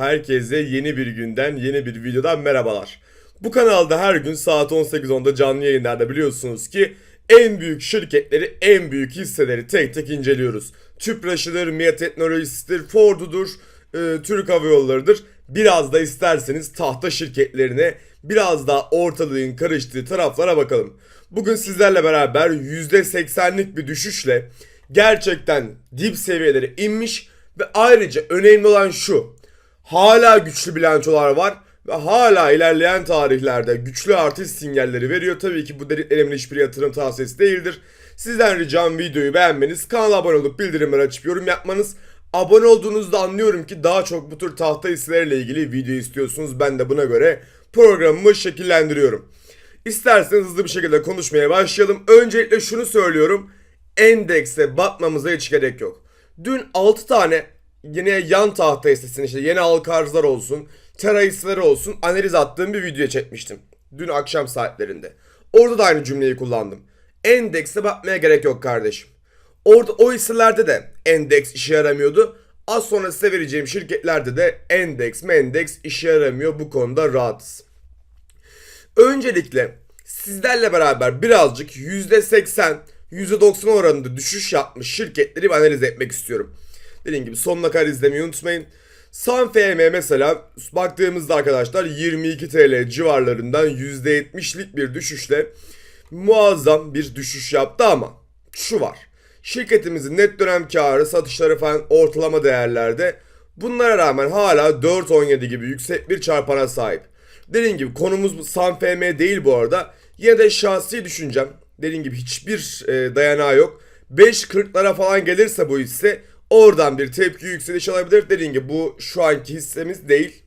Herkese yeni bir günden, yeni bir videodan merhabalar. Bu kanalda her gün saat 18.10'da canlı yayınlarda biliyorsunuz ki en büyük şirketleri, en büyük hisseleri tek tek inceliyoruz. Tüpraşıdır, MIA Teknolojisi'dir, Ford'udur, e, Türk Hava Yolları'dır. Biraz da isterseniz tahta şirketlerine, biraz daha ortalığın karıştığı taraflara bakalım. Bugün sizlerle beraber %80'lik bir düşüşle gerçekten dip seviyelere inmiş ve ayrıca önemli olan şu. Hala güçlü bilançolar var ve hala ilerleyen tarihlerde güçlü artış sinyalleri veriyor. Tabii ki bu dediklerimle hiçbir yatırım tavsiyesi değildir. Sizden ricam videoyu beğenmeniz, kanala abone olup bildirimleri açıp yorum yapmanız. Abone olduğunuzda anlıyorum ki daha çok bu tür tahta hisseleriyle ilgili video istiyorsunuz. Ben de buna göre programımı şekillendiriyorum. İsterseniz hızlı bir şekilde konuşmaya başlayalım. Öncelikle şunu söylüyorum. Endekse bakmamıza hiç gerek yok. Dün 6 tane yine yan tahta hissesini işte yeni halka olsun, tera hisseleri olsun analiz attığım bir video çekmiştim. Dün akşam saatlerinde. Orada da aynı cümleyi kullandım. Endekse bakmaya gerek yok kardeşim. Orada o hisselerde de endeks işe yaramıyordu. Az sonra size vereceğim şirketlerde de endeks mendeks işe yaramıyor. Bu konuda rahatız. Öncelikle sizlerle beraber birazcık %80, %90 oranında düşüş yapmış şirketleri analiz etmek istiyorum. Dediğim gibi sonuna kadar izlemeyi unutmayın. Sun.FM mesela baktığımızda arkadaşlar 22 TL civarlarından %70'lik bir düşüşle muazzam bir düşüş yaptı ama şu var. Şirketimizin net dönem karı, satışları falan ortalama değerlerde bunlara rağmen hala 4.17 gibi yüksek bir çarpana sahip. Dediğim gibi konumuz Sun.FM değil bu arada. Yine de şahsi düşüncem. Dediğim gibi hiçbir e, dayanağı yok. 5.40'lara falan gelirse bu hisse oradan bir tepki yükseliş alabilir. Dediğim gibi bu şu anki hissemiz değil.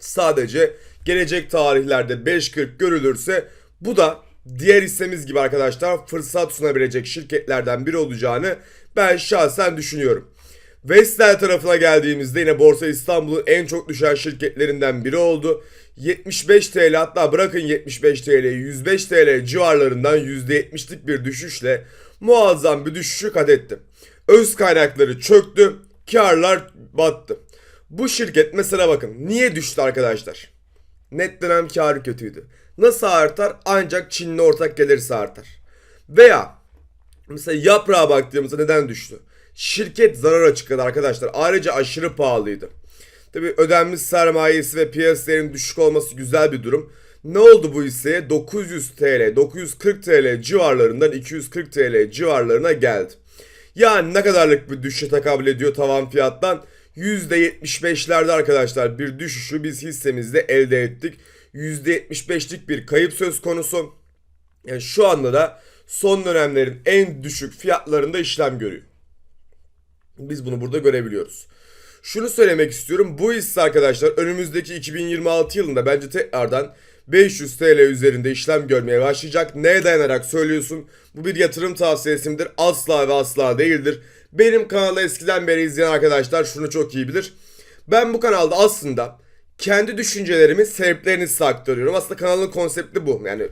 Sadece gelecek tarihlerde 5.40 görülürse bu da diğer hissemiz gibi arkadaşlar fırsat sunabilecek şirketlerden biri olacağını ben şahsen düşünüyorum. Vestel tarafına geldiğimizde yine Borsa İstanbul'un en çok düşen şirketlerinden biri oldu. 75 TL hatta bırakın 75 TL 105 TL civarlarından %70'lik bir düşüşle muazzam bir düşüşü kat etti. Öz kaynakları çöktü, karlar battı. Bu şirket mesela bakın niye düştü arkadaşlar? Net dönem karı kötüydü. Nasıl artar? Ancak Çinli ortak gelirse artar. Veya mesela yaprağa baktığımızda neden düştü? Şirket zarar açıkladı arkadaşlar. Ayrıca aşırı pahalıydı. Tabi ödenmiş sermayesi ve piyasaların düşük olması güzel bir durum. Ne oldu bu hisseye? 900 TL, 940 TL civarlarından 240 TL civarlarına geldi. Yani ne kadarlık bir düşüşe tekabül ediyor tavan fiyattan? %75'lerde arkadaşlar bir düşüşü biz hissemizde elde ettik. %75'lik bir kayıp söz konusu. Yani şu anda da son dönemlerin en düşük fiyatlarında işlem görüyor. Biz bunu burada görebiliyoruz. Şunu söylemek istiyorum. Bu hisse arkadaşlar önümüzdeki 2026 yılında bence tekrardan 500 TL üzerinde işlem görmeye başlayacak. Neye dayanarak söylüyorsun? Bu bir yatırım tavsiyesi midir? Asla ve asla değildir. Benim kanalı eskiden beri izleyen arkadaşlar şunu çok iyi bilir. Ben bu kanalda aslında kendi düşüncelerimi, sebeplerini size aktarıyorum. Aslında kanalın konsepti bu. Yani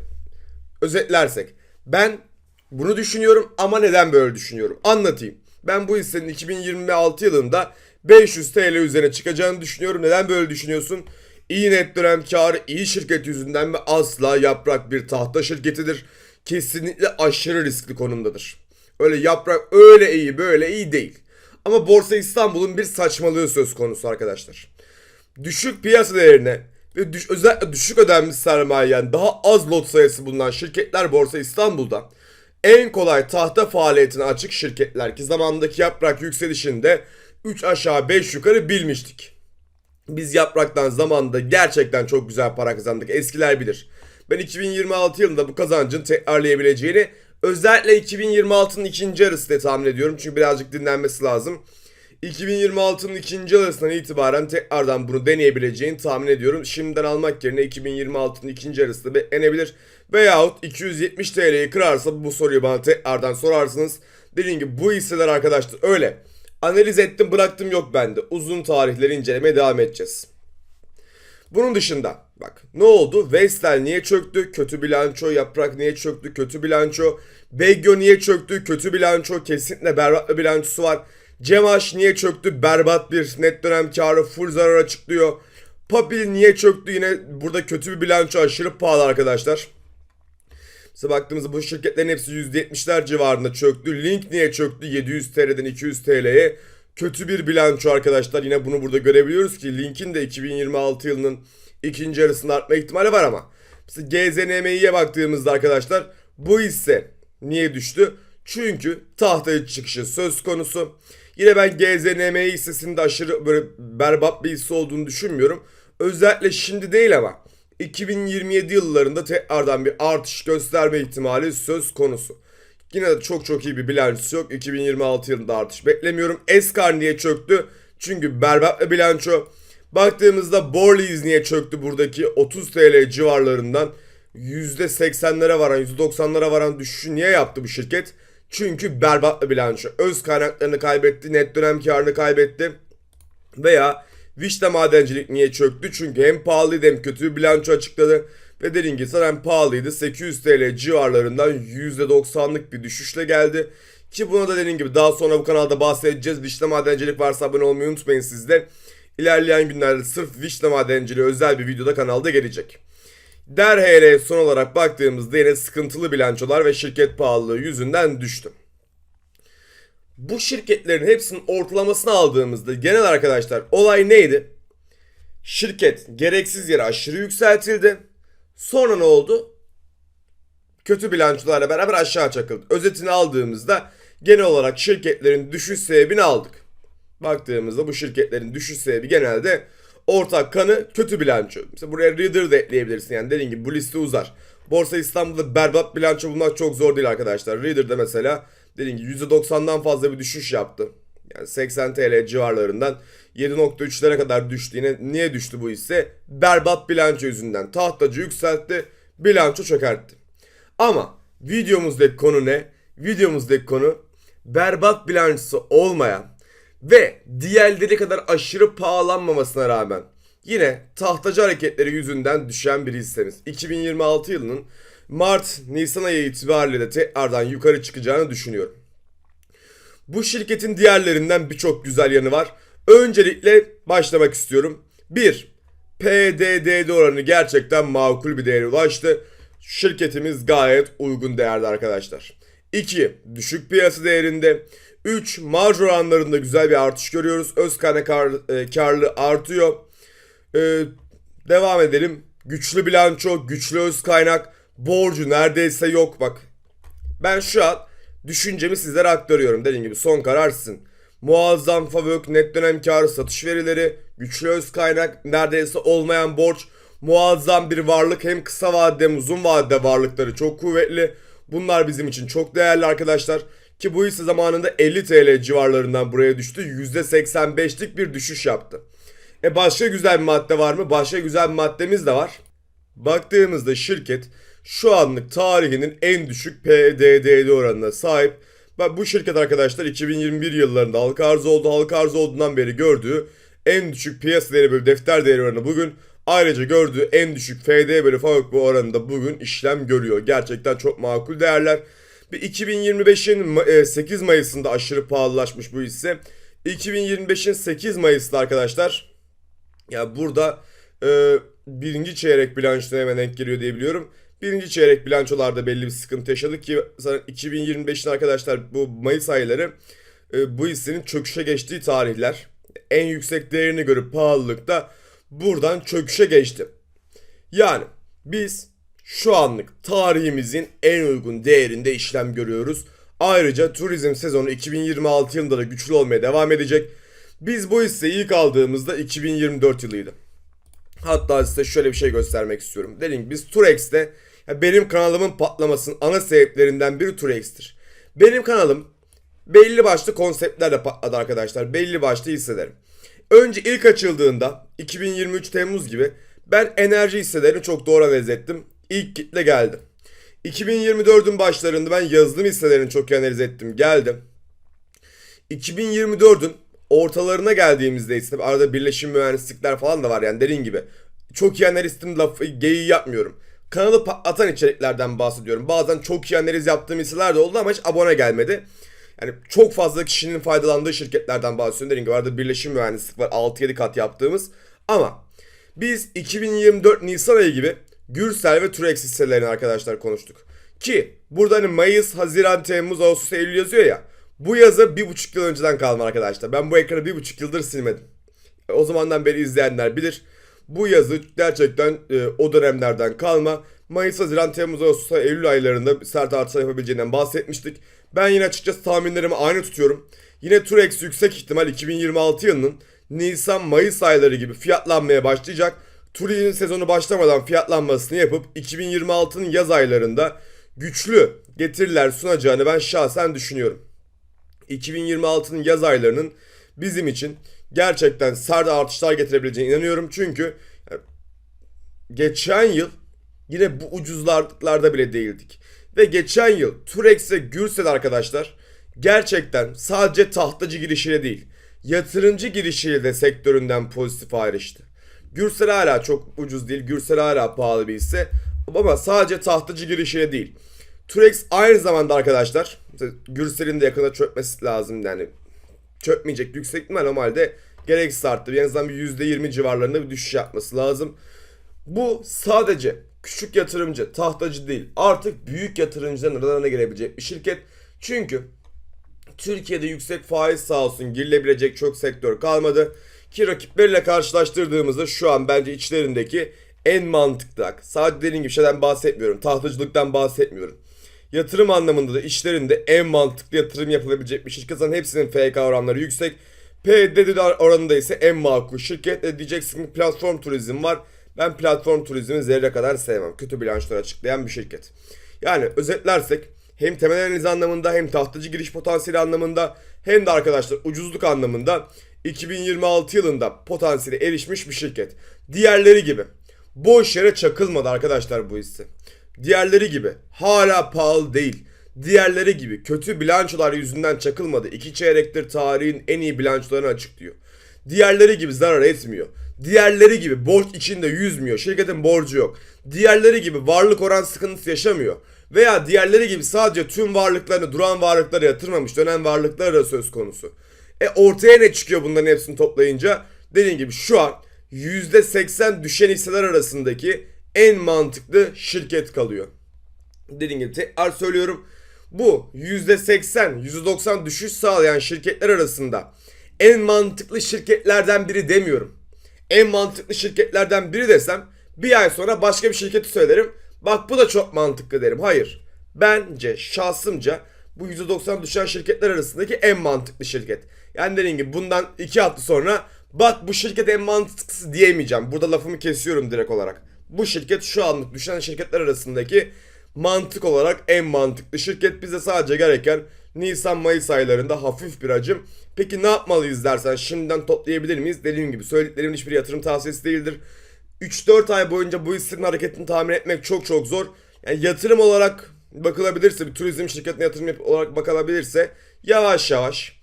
özetlersek. Ben bunu düşünüyorum ama neden böyle düşünüyorum? Anlatayım. Ben bu hissenin 2026 yılında 500 TL üzerine çıkacağını düşünüyorum. Neden böyle düşünüyorsun? İyi net dönem karı, iyi şirket yüzünden ve asla yaprak bir tahta şirketidir. Kesinlikle aşırı riskli konumdadır. Öyle yaprak öyle iyi böyle iyi değil. Ama Borsa İstanbul'un bir saçmalığı söz konusu arkadaşlar. Düşük piyasa değerine ve düş, özellikle düşük ödenmiş sermaye yani daha az lot sayısı bulunan şirketler Borsa İstanbul'da en kolay tahta faaliyetine açık şirketler ki zamandaki yaprak yükselişinde 3 aşağı 5 yukarı bilmiştik. Biz yapraktan zamanında gerçekten çok güzel para kazandık. Eskiler bilir. Ben 2026 yılında bu kazancın tekrarlayabileceğini özellikle 2026'nın ikinci yarısı diye tahmin ediyorum. Çünkü birazcık dinlenmesi lazım. 2026'nın ikinci yarısından itibaren tekrardan bunu deneyebileceğini tahmin ediyorum. Şimdiden almak yerine 2026'nın ikinci yarısı beklenebilir. Veyahut 270 TL'yi kırarsa bu soruyu bana tekrardan sorarsınız. Dediğim gibi bu hisseler arkadaşlar öyle. Analiz ettim bıraktım yok bende. Uzun tarihleri incelemeye devam edeceğiz. Bunun dışında bak ne oldu? Vestel niye çöktü? Kötü bilanço. Yaprak niye çöktü? Kötü bilanço. Begyo niye çöktü? Kötü bilanço. Kesinlikle berbat bir bilançosu var. Cemaş niye çöktü? Berbat bir net dönem karı full zarar açıklıyor. Papil niye çöktü? Yine burada kötü bir bilanço aşırı pahalı arkadaşlar. Mesela baktığımızda bu şirketlerin hepsi %70'ler civarında çöktü. Link niye çöktü? 700 TL'den 200 TL'ye. Kötü bir bilanço arkadaşlar. Yine bunu burada görebiliyoruz ki Link'in de 2026 yılının ikinci yarısında artma ihtimali var ama. Mesela GZNM'ye baktığımızda arkadaşlar bu hisse niye düştü? Çünkü tahtaya çıkışı söz konusu. Yine ben GZNM hissesinde aşırı böyle berbat bir hisse olduğunu düşünmüyorum. Özellikle şimdi değil ama 2027 yıllarında tekrardan bir artış gösterme ihtimali söz konusu. Yine de çok çok iyi bir bilançosu yok. 2026 yılında artış beklemiyorum. Eskar niye çöktü? Çünkü berbat bir bilanço. Baktığımızda Borleys niye çöktü buradaki 30 TL civarlarından %80'lere varan %90'lara varan düşüşü niye yaptı bu şirket? Çünkü berbat bir bilanço. Öz kaynaklarını kaybetti, net dönem karını kaybetti. Veya Vişne Madencilik niye çöktü? Çünkü hem pahalıydı hem kötü bir bilanço açıkladı. Ve dediğim gibi hem pahalıydı. 800 TL civarlarından %90'lık bir düşüşle geldi. Ki buna da dediğim gibi daha sonra bu kanalda bahsedeceğiz. Vişne Madencilik varsa abone olmayı unutmayın siz de. İlerleyen günlerde sırf Vişne Madenciliği özel bir videoda kanalda gelecek. Derheyre son olarak baktığımızda yine sıkıntılı bilançolar ve şirket pahalılığı yüzünden düştü. Bu şirketlerin hepsinin ortalamasını aldığımızda genel arkadaşlar olay neydi? Şirket gereksiz yere aşırı yükseltildi. Sonra ne oldu? Kötü bilançolarla beraber aşağı çakıldı. Özetini aldığımızda genel olarak şirketlerin düşüş sebebini aldık. Baktığımızda bu şirketlerin düşüş sebebi genelde ortak kanı kötü bilanço. Mesela buraya Reader da ekleyebilirsin yani dediğim gibi bu liste uzar. Borsa İstanbul'da berbat bilanço bulmak çok zor değil arkadaşlar. Reader'da mesela dediğim gibi %90'dan fazla bir düşüş yaptı. Yani 80 TL civarlarından 7.3'lere kadar düştü. Yine niye düştü bu hisse? Berbat bilanço yüzünden. Tahtacı yükseltti, bilanço çökertti. Ama videomuzdaki konu ne? Videomuzdaki konu berbat bilançosu olmayan ve diğerleri kadar aşırı pahalanmamasına rağmen yine tahtacı hareketleri yüzünden düşen bir hissemiz. 2026 yılının Mart-Nisan ayı itibariyle de tekrardan yukarı çıkacağını düşünüyorum. Bu şirketin diğerlerinden birçok güzel yanı var. Öncelikle başlamak istiyorum. 1. PDDD oranı gerçekten makul bir değere ulaştı. Şirketimiz gayet uygun değerde arkadaşlar. 2. Düşük piyasa değerinde. 3. Marj oranlarında güzel bir artış görüyoruz. Öz kaynak kar, e, karlı artıyor. E, devam edelim. Güçlü bilanço, güçlü öz kaynak, borcu neredeyse yok bak. Ben şu an düşüncemi sizlere aktarıyorum. Dediğim gibi son karar sizin. Muazzam FAVÖK, net dönem karı satış verileri, güçlü öz kaynak, neredeyse olmayan borç, muazzam bir varlık hem kısa vadede hem uzun vadede varlıkları çok kuvvetli. Bunlar bizim için çok değerli arkadaşlar. Ki bu hisse zamanında 50 TL civarlarından buraya düştü. %85'lik bir düşüş yaptı. E başka güzel bir madde var mı? Başka güzel bir maddemiz de var. Baktığımızda şirket şu anlık tarihinin en düşük PDDD oranına sahip. Bu şirket arkadaşlar 2021 yıllarında halka arz oldu. Halka arz olduğundan beri gördüğü en düşük piyasa değeri bölü defter değeri oranı bugün ayrıca gördüğü en düşük FD bölü FAVÖK bu oranında bugün işlem görüyor. Gerçekten çok makul değerler. Bir 2025'in 8 Mayıs'ında aşırı pahalılaşmış bu hisse. 2025'in 8 Mayıs'ta arkadaşlar ya burada e, birinci çeyrek bilançoya hemen denk geliyor diye biliyorum. Birinci çeyrek bilançolarda belli bir sıkıntı yaşadık ki 2025'in arkadaşlar bu Mayıs ayları e, bu hissenin çöküşe geçtiği tarihler. En yüksek değerini görüp pahalılıkta buradan çöküşe geçti. Yani biz şu anlık tarihimizin en uygun değerinde işlem görüyoruz. Ayrıca turizm sezonu 2026 yılında da güçlü olmaya devam edecek. Biz bu hisseyi ilk aldığımızda 2024 yılıydı. Hatta size şöyle bir şey göstermek istiyorum. Dediğim biz Turex'te ya benim kanalımın patlamasının ana sebeplerinden biri Turex'tir. Benim kanalım belli başlı konseptlerle patladı arkadaşlar. Belli başlı hisselerim. Önce ilk açıldığında 2023 Temmuz gibi ben enerji hisselerini çok doğru analiz ettim. İlk kitle geldi. 2024'ün başlarında ben yazılım hisselerini çok iyi analiz ettim. Geldim. 2024'ün ortalarına geldiğimizde ise arada birleşim mühendislikler falan da var yani dediğin gibi. Çok iyi analistim lafı geyiği yapmıyorum. Kanalı patlatan içeriklerden bahsediyorum. Bazen çok iyi analiz yaptığım hisseler de oldu ama hiç abone gelmedi. Yani çok fazla kişinin faydalandığı şirketlerden bahsediyorum. Dediğim gibi arada birleşim mühendislik var 6-7 kat yaptığımız. Ama biz 2024 Nisan ayı gibi Gürsel ve Turex hisselerini arkadaşlar konuştuk. Ki burada hani Mayıs, Haziran, Temmuz, Ağustos, Eylül yazıyor ya. Bu yazı bir buçuk yıl önceden kalma arkadaşlar. Ben bu ekranı bir buçuk yıldır silmedim. O zamandan beri izleyenler bilir. Bu yazı gerçekten e, o dönemlerden kalma. Mayıs, Haziran, Temmuz, Ağustos, Eylül aylarında sert artışlar yapabileceğinden bahsetmiştik. Ben yine açıkçası tahminlerimi aynı tutuyorum. Yine Turex yüksek ihtimal 2026 yılının Nisan-Mayıs ayları gibi fiyatlanmaya başlayacak. Turizm sezonu başlamadan fiyatlanmasını yapıp 2026'nın yaz aylarında güçlü getiriler sunacağını ben şahsen düşünüyorum. 2026'nın yaz aylarının bizim için gerçekten sert artışlar getirebileceğine inanıyorum. Çünkü geçen yıl yine bu ucuzlarlıklarda bile değildik. Ve geçen yıl Turex ve Gürsel arkadaşlar gerçekten sadece tahtacı girişiyle değil, yatırımcı girişiyle de sektöründen pozitif ayrıştı. Gürsel hala çok ucuz değil, Gürsel hala pahalı bir hisse. Ama sadece tahtacı girişiyle değil. Turex aynı zamanda arkadaşlar, Gürsel'in de yakında çökmesi lazım yani çökmeyecek yüksek ihtimal normalde gereksiz arttı. En azından bir %20 civarlarında bir düşüş yapması lazım. Bu sadece küçük yatırımcı, tahtacı değil. Artık büyük yatırımcıların aralarına girebilecek bir şirket. Çünkü Türkiye'de yüksek faiz sağ olsun girilebilecek çok sektör kalmadı. Ki rakipleriyle karşılaştırdığımızda şu an bence içlerindeki en mantıklı. Sadece dediğim gibi şeyden bahsetmiyorum. Tahtacılıktan bahsetmiyorum. Yatırım anlamında da işlerinde en mantıklı yatırım yapılabilecek bir şirket. Zaten hepsinin FK oranları yüksek. PDD oranında ise en makul şirket. E diyeceksin ki platform turizm var. Ben platform turizmi zerre kadar sevmem. Kötü bilançları açıklayan bir şirket. Yani özetlersek hem temel analiz anlamında hem tahtacı giriş potansiyeli anlamında hem de arkadaşlar ucuzluk anlamında 2026 yılında potansiyeli erişmiş bir şirket. Diğerleri gibi boş yere çakılmadı arkadaşlar bu hisse. Diğerleri gibi hala pahalı değil. Diğerleri gibi kötü bilançolar yüzünden çakılmadı. İki çeyrektir tarihin en iyi bilançolarını açıklıyor. Diğerleri gibi zarar etmiyor. Diğerleri gibi borç içinde yüzmüyor. Şirketin borcu yok. Diğerleri gibi varlık oran sıkıntısı yaşamıyor. Veya diğerleri gibi sadece tüm varlıklarını duran varlıklara yatırmamış dönen varlıkları da söz konusu. E ortaya ne çıkıyor bunların hepsini toplayınca? Dediğim gibi şu an %80 düşen hisseler arasındaki en mantıklı şirket kalıyor. Dediğim gibi tekrar söylüyorum. Bu %80, %90 düşüş sağlayan şirketler arasında en mantıklı şirketlerden biri demiyorum. En mantıklı şirketlerden biri desem bir ay sonra başka bir şirketi söylerim. Bak bu da çok mantıklı derim. Hayır. Bence şahsımca bu %90 düşen şirketler arasındaki en mantıklı şirket. Yani dediğim gibi bundan 2 hafta sonra bak bu şirket en mantıklısı diyemeyeceğim. Burada lafımı kesiyorum direkt olarak. Bu şirket şu anlık düşen şirketler arasındaki mantık olarak en mantıklı şirket. Bize sadece gereken Nisan-Mayıs aylarında hafif bir acım. Peki ne yapmalıyız dersen şimdiden toplayabilir miyiz? Dediğim gibi söylediklerimin hiçbir yatırım tavsiyesi değildir. 3-4 ay boyunca bu hissenin hareketini tahmin etmek çok çok zor. Yani yatırım olarak bakılabilirse, bir turizm şirketine yatırım olarak bakılabilirse yavaş yavaş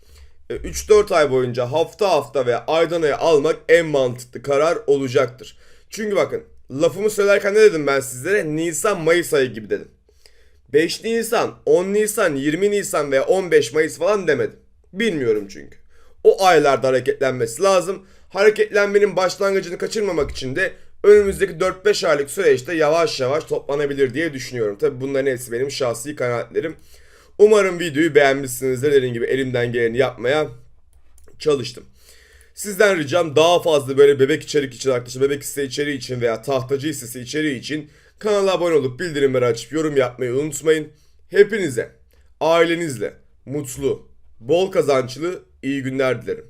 3-4 ay boyunca hafta hafta ve aydan aya almak en mantıklı karar olacaktır. Çünkü bakın lafımı söylerken ne dedim ben sizlere? Nisan-Mayıs ayı gibi dedim. 5 Nisan, 10 Nisan, 20 Nisan veya 15 Mayıs falan demedim. Bilmiyorum çünkü. O aylarda hareketlenmesi lazım. Hareketlenmenin başlangıcını kaçırmamak için de önümüzdeki 4-5 aylık süreçte yavaş yavaş toplanabilir diye düşünüyorum. Tabi bunların hepsi benim şahsi kanaatlerim. Umarım videoyu beğenmişsinizdir. Dediğim gibi elimden geleni yapmaya çalıştım. Sizden ricam daha fazla böyle bebek içerik için arkadaşlar bebek hisse içeriği için veya tahtacı hissesi içeriği için kanala abone olup bildirimleri açıp yorum yapmayı unutmayın. Hepinize ailenizle mutlu, bol kazançlı iyi günler dilerim.